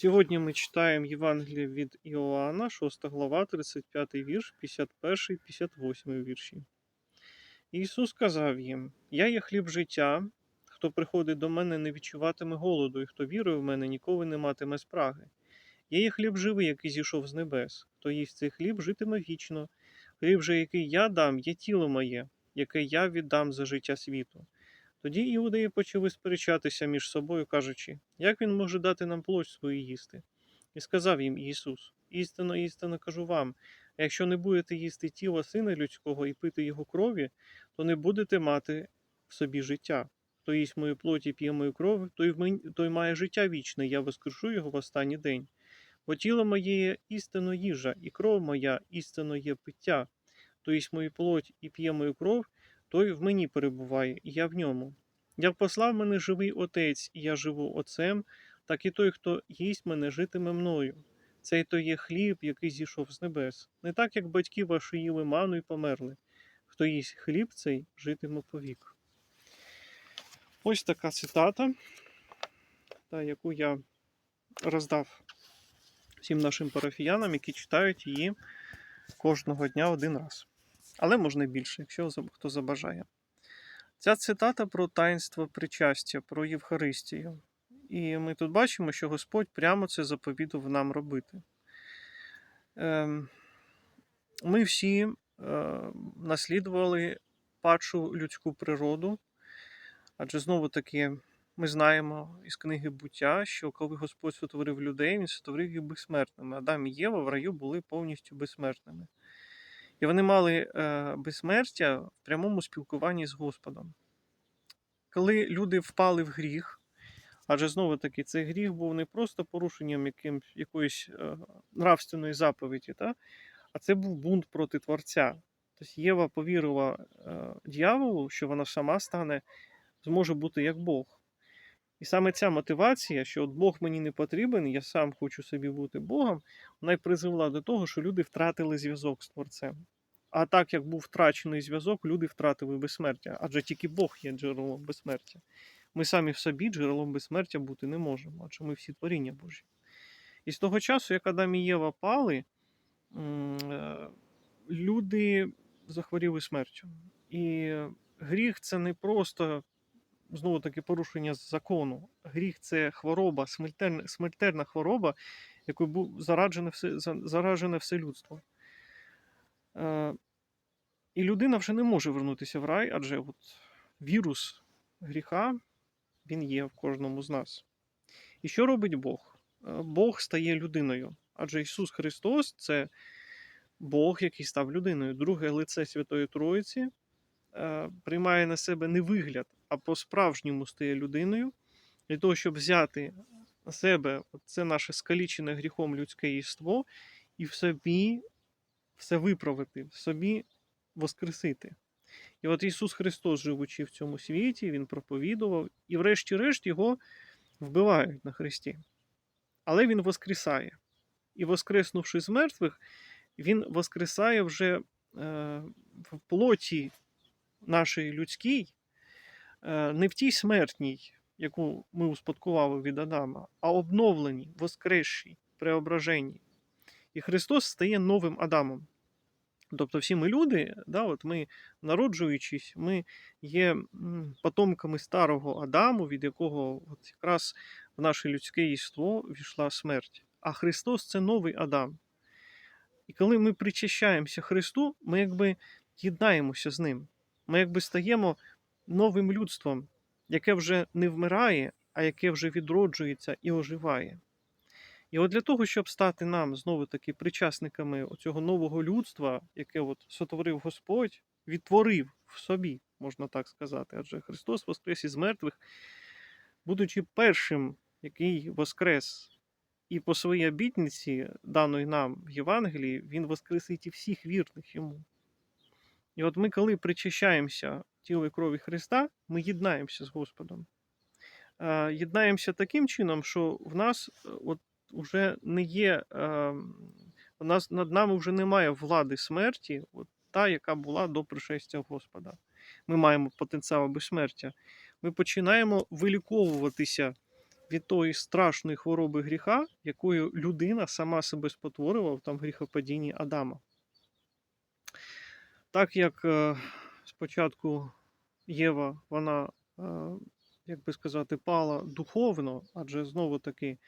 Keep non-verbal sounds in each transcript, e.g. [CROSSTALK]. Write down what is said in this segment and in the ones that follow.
Сьогодні ми читаємо Євангеліє від Іоанна, 6 глава, 35 вірш, 51, 58 вірші. Ісус сказав їм: Я є хліб життя. Хто приходить до мене, не відчуватиме голоду, і хто вірує в мене, ніколи не матиме спраги. Я є хліб живий, який зійшов з небес. Хто їсть цей хліб, житиме вічно. Хліб же, який я дам, є тіло моє, яке я віддам за життя світу. Тоді іудеї почали сперечатися між собою, кажучи, як він може дати нам плоть свою їсти? І сказав їм Ісус: Істинно, істинно кажу вам, якщо не будете їсти тіла сина людського і пити його крові, то не будете мати в собі життя. Хто їсть мою і п'є мою кров, той, той має життя вічне, я воскрешу його в останній день. Бо тіло моє є істинно їжа, і кров моя істинно є пиття. Хто їсть мою плоть і п'є мою кров, той в мені перебуває, і я в ньому. Як послав мене живий Отець, і я живу Отцем, так і той, хто їсть мене, житиме мною. Цей то є хліб, який зійшов з небес. Не так, як батьки ваші їли ману і померли. Хто їсть хліб цей, житиме повік. Ось така цитата, та, яку я роздав всім нашим парафіянам, які читають її кожного дня один раз. Але можна більше, якщо хто забажає. Ця цитата про таїнство причастя, про Євхаристію. І ми тут бачимо, що Господь прямо це заповідав нам робити. Ем, Ми всі е, наслідували падшу людську природу, адже знову таки ми знаємо із книги буття, що коли Господь сотворив людей, він сотворив їх безсмертними. Адам і Єва в раю були повністю безсмертними. І вони мали е, безсмертя в прямому спілкуванні з Господом. Коли люди впали в гріх, адже знову таки цей гріх був не просто порушенням яким, якоїсь е, нравственної заповіді, та? а це був бунт проти Творця. Тобто Єва повірила е, дьяволу, що вона сама стане, зможе бути як Бог. І саме ця мотивація, що от Бог мені не потрібен, я сам хочу собі бути Богом, вона й призвела до того, що люди втратили зв'язок з Творцем. А так як був втрачений зв'язок, люди втратили безсмертя, адже тільки Бог є джерелом безсмертя. Ми самі в собі джерелом безсмертя бути не можемо, адже ми всі творіння Божі. І з того часу, як Адам і Єва пали, е, люди захворіли смертю. І гріх це не просто знову таки порушення закону. Гріх це хвороба, смертельна, смертельна хвороба, якою був зараджене все, заражене все людство. Е, і людина вже не може вернутися в рай, адже от вірус гріха він є в кожному з нас. І що робить Бог? Е, Бог стає людиною. Адже Ісус Христос це Бог, який став людиною. Друге лице Святої Троїці е, приймає на себе не вигляд, а по-справжньому стає людиною, для того, щоб взяти на себе це наше скалічене гріхом людське єство і в собі все виправити, в собі воскресити. І от Ісус Христос, живучи в цьому світі, Він проповідував, і врешті-решт його вбивають на хресті. Але Він воскресає. І воскреснувши з мертвих, Він воскресає вже е, в плоті нашій людській, не в тій смертній, яку ми успадкували від Адама, а обновленій, воскресшій, преображеній. І Христос стає новим Адамом. Тобто всі ми люди, да, от ми народжуючись, ми є потомками старого Адаму, від якого от якраз в наше людське єство війшла смерть. А Христос це новий Адам. І коли ми причащаємося Христу, ми якби єднаємося з Ним. Ми якби стаємо новим людством, яке вже не вмирає, а яке вже відроджується і оживає. І от для того, щоб стати нам знову таки причасниками цього нового людства, яке от сотворив Господь, відтворив в собі, можна так сказати, адже Христос воскрес із мертвих, будучи першим, який воскрес, і по своїй обітниці, даної нам в Євангелії, Він воскресить і всіх вірних йому. І от ми, коли причащаємося тіло і крові Христа, ми єднаємося з Господом. Е, Єднаємося таким чином, що в нас е, от вже не є, е, у нас над нами вже немає влади смерті, от та, яка була до пришестя Господа. Ми маємо потенціал безсмертя. Ми починаємо виліковуватися від тої страшної хвороби гріха, якою людина сама себе спотворювала там в гріхопадінні Адама. Так як е, спочатку Єва, вона, е, як би сказати, пала духовно, адже знову таки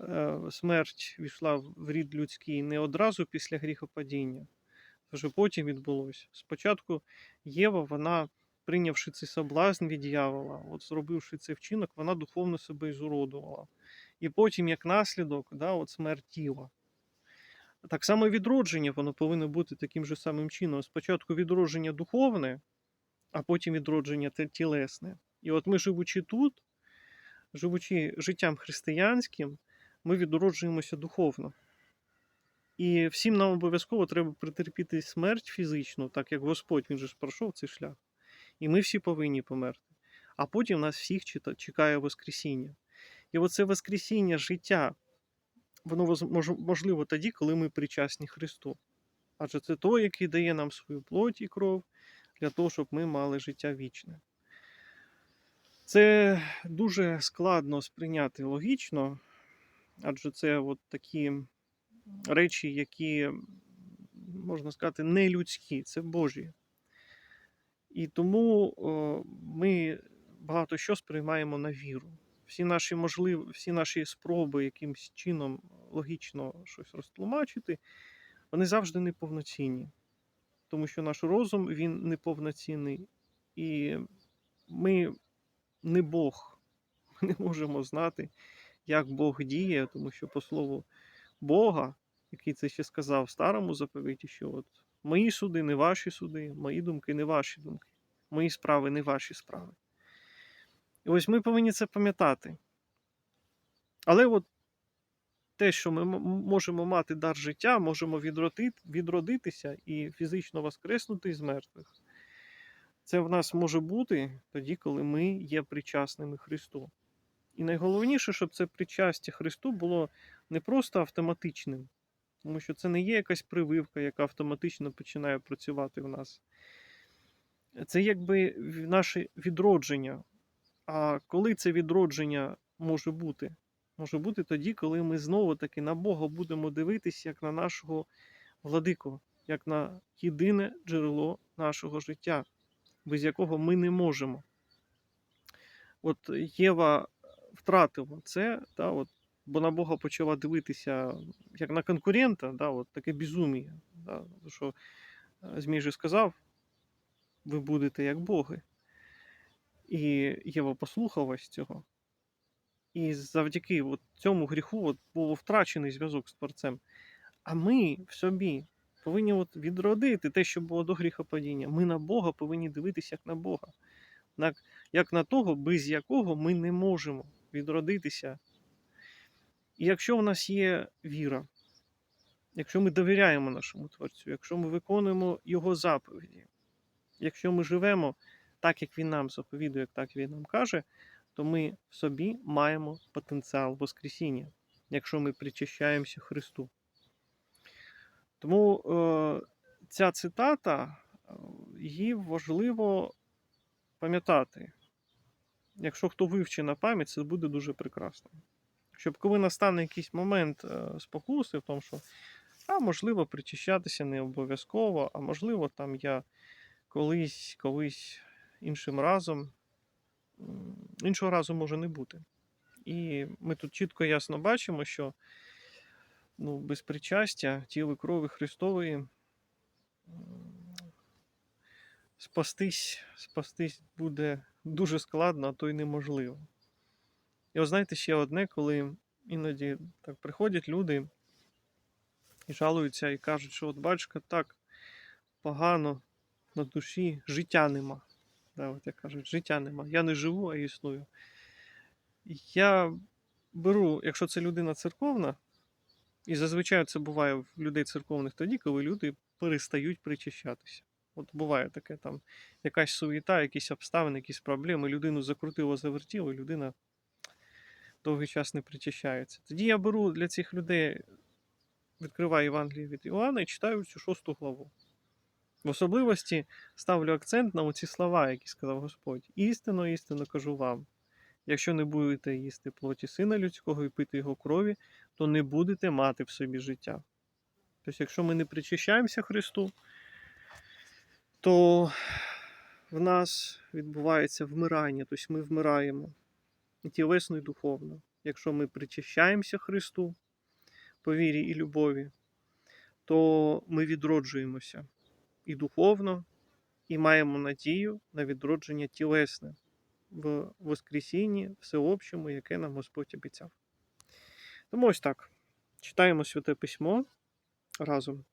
е, смерть війшла в рід людський не одразу після гріхопадіння, вже потім відбулося. Спочатку Єва, вона, прийнявши цей соблазн від дьявола, от зробивши цей вчинок, вона духовно себе ізуродувала. І потім, як наслідок, да, от смерть тіла. Так само відродження, воно повинно бути таким же самим чином. Спочатку відродження духовне, а потім відродження тілесне. І от ми, живучи тут, живучи життям християнським, ми відроджуємося духовно. І всім нам обов'язково треба претерпіти смерть фізичну, так як Господь він же ж пройшов цей шлях. І ми всі повинні померти. А потім нас всіх чекає Воскресіння. І оце Воскресіння життя, воно можливо тоді, коли ми причасні Христу. Адже це той, який дає нам свою плоть і кров для того, щоб ми мали життя вічне. Це дуже складно сприйняти логічно, адже це от такі речі, які, можна сказати, не людські, це Божі. І тому ми багато що сприймаємо на віру. Всі наші можливі, всі наші спроби якимось чином логічно щось розтлумачити, вони завжди неповноцінні. Тому що наш розум він неповноцінний. І ми не Бог. [LAUGHS] Ми не можемо знати, як Бог діє, тому що по слову Бога, який це ще сказав в старому заповіті, що от мої суди не ваші суди, мої думки не ваші думки, мої справи не ваші справи. І ось ми повинні це пам'ятати. Але от те, що ми можемо мати дар життя, можемо відродити, відродитися і фізично воскреснути з мертвих. Це в нас може бути тоді, коли ми є причасними Христу. І найголовніше, щоб це причастя Христу було не просто автоматичним, тому що це не є якась прививка, яка автоматично починає працювати в нас. Це якби наше відродження. А коли це відродження може бути? Може бути тоді, коли ми знову таки на Бога будемо дивитися як на нашого владику, як на єдине джерело нашого життя, без якого ми не можемо. От Єва втратила це, да, от, бо на Бога почала дивитися як на конкурента, да, от таке безуміє. Да, що е, Змій же сказав, ви будете як боги. І Єва послухалась цього. І завдяки от цьому гріху от був втрачений зв'язок з Творцем. А ми в собі повинні от відродити те, що було до гріхопадіння. Ми на Бога повинні дивитися як на Бога, як на того, без якого ми не можемо відродитися. І якщо в нас є віра, якщо ми довіряємо нашому Творцю, якщо ми виконуємо Його заповіді, якщо ми живемо так, як Він нам заповідує, так як Він нам каже, то ми в собі маємо потенціал Воскресіння, якщо ми причащаємося Христу. Тому е, ця цитата, е, її важливо пам'ятати. Якщо хто вивчить на пам'ять, це буде дуже прекрасно. Щоб коли настане якийсь момент е, спокуси в тому, що а можливо причащатися не обов'язково, а можливо, там я колись, колись іншим разом, іншого разу може не бути. І ми тут чітко ясно бачимо, що ну, без причастя тіли крові Христової спастись, спастись буде дуже складно, а то й неможливо. І от знаєте, ще одне, коли іноді так приходять люди і жалуються, і кажуть, що от батюшка так погано на душі, життя нема. Да, от як кажуть, життя нема. Я не живу, а існую. Я беру, якщо це людина церковна, і зазвичай це буває в людей церковних тоді, коли люди перестають причащатися. От буває таке там якась суєта, якісь обставини, якісь проблеми, людину закрутило, завертіло, і людина довгий час не причащається. Тоді я беру для цих людей, відкриваю Євангеліє від Іоанна і читаю цю шосту главу. В особливості ставлю акцент на оці слова, які сказав Господь. Істинно, істинно кажу вам. Якщо не будете їсти плоті сина людського і пити його крові, то не будете мати в собі життя. Тобто, якщо ми не причащаємося Христу, то в нас відбувається вмирання, тобто ми вмираємо і тілесно, і духовно. Якщо ми причащаємося Христу по вірі і любові, то ми відроджуємося і духовно, і маємо надію на відродження тілесне в Воскресінні всеобщому, яке нам Господь обіцяв. Тому ось так. Читаємо Святе Письмо разом.